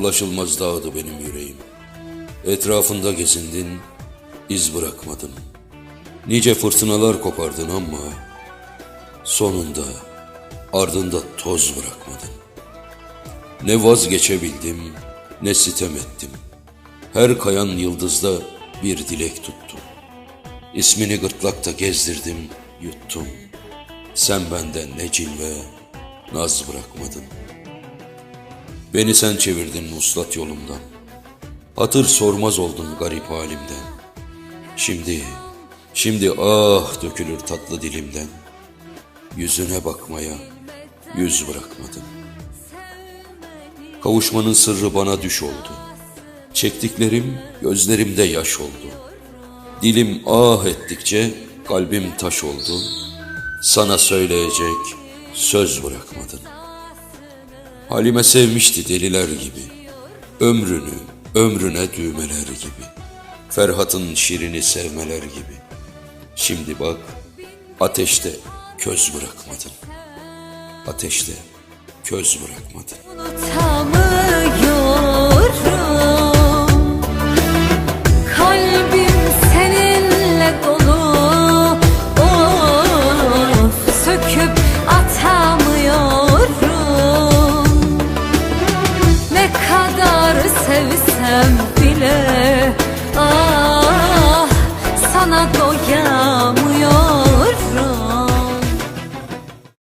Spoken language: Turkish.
ulaşılmaz dağdı benim yüreğim. Etrafında gezindin, iz bırakmadın. Nice fırtınalar kopardın ama sonunda ardında toz bırakmadın. Ne vazgeçebildim, ne sitem ettim. Her kayan yıldızda bir dilek tuttum. İsmini gırtlakta gezdirdim, yuttum. Sen benden ne cilve, naz bırakmadın. Beni sen çevirdin muslat yolumdan. Hatır sormaz oldun garip halimden. Şimdi, şimdi ah dökülür tatlı dilimden. Yüzüne bakmaya yüz bırakmadın. Kavuşmanın sırrı bana düş oldu. Çektiklerim gözlerimde yaş oldu. Dilim ah ettikçe kalbim taş oldu. Sana söyleyecek söz bırakmadın. Halime sevmişti deliler gibi. Ömrünü, ömrüne düğmeler gibi. Ferhat'ın şirini sevmeler gibi. Şimdi bak, ateşte köz bırakmadın. Ateşte köz bırakmadın. bilsem bile.